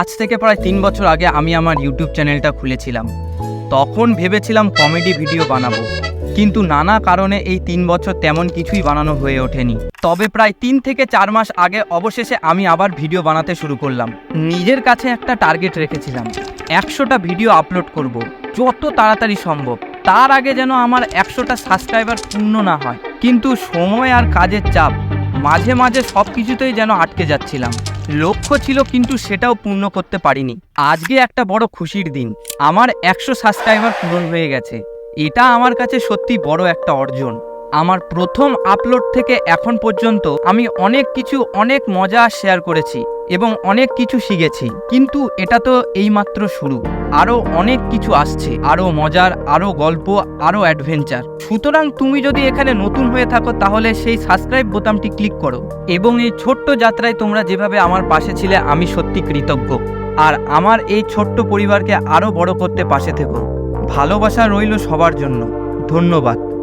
আজ থেকে প্রায় তিন বছর আগে আমি আমার ইউটিউব চ্যানেলটা খুলেছিলাম। তখন ভেবেছিলাম কমেডি ভিডিও বানাবো। কিন্তু নানা কারণে এই তিন বছর তেমন কিছুই বানানো হয়ে ওঠেনি। তবে প্রায় তিন থেকে চার মাস আগে অবশেষে আমি আবার ভিডিও বানাতে শুরু করলাম। নিজের কাছে একটা টার্গেট রেখেছিলাম। একশোটা ভিডিও আপলোড করব। যত তাড়াতাড়ি সম্ভব। তার আগে যেন আমার একশোটা সাবস্ক্রাইবার পূর্ণ না হয়। কিন্তু সময় আর কাজের চাপ। মাঝে মাঝে সব কিছুতেই যেন আটকে যাচ্ছিলাম। লক্ষ্য ছিল কিন্তু সেটাও পূর্ণ করতে পারিনি। আজকে একটা বড় খুশির দিন। আমার একশো সাবস্ক্রাইবার পূরণ হয়ে গেছে। এটা আমার কাছে সত্যি বড় একটা অর্জন। আমার প্রথম আপলোড থেকে এখন পর্যন্ত আমি অনেক কিছু, অনেক মজা শেয়ার করেছি এবং অনেক কিছু শিখেছি। কিন্তু এটা তো এইমাত্র শুরু। আরও অনেক কিছু আসছে আরও মজার আরও গল্প আরও অ্যাডভেঞ্চার সুতরাং তুমি যদি এখানে নতুন হয়ে থাকো, তাহলে সেই সাবস্ক্রাইব বোতামটি ক্লিক করো এবং এই ছোট্ট যাত্রায় তোমরা যেভাবে আমার পাশে ছিলে, আমি সত্যি কৃতজ্ঞ। আর আমার এই ছোট্ট পরিবারকে আরও বড় করতে পাশে থেকো। ভালোবাসা রইল সবার জন্য। ধন্যবাদ।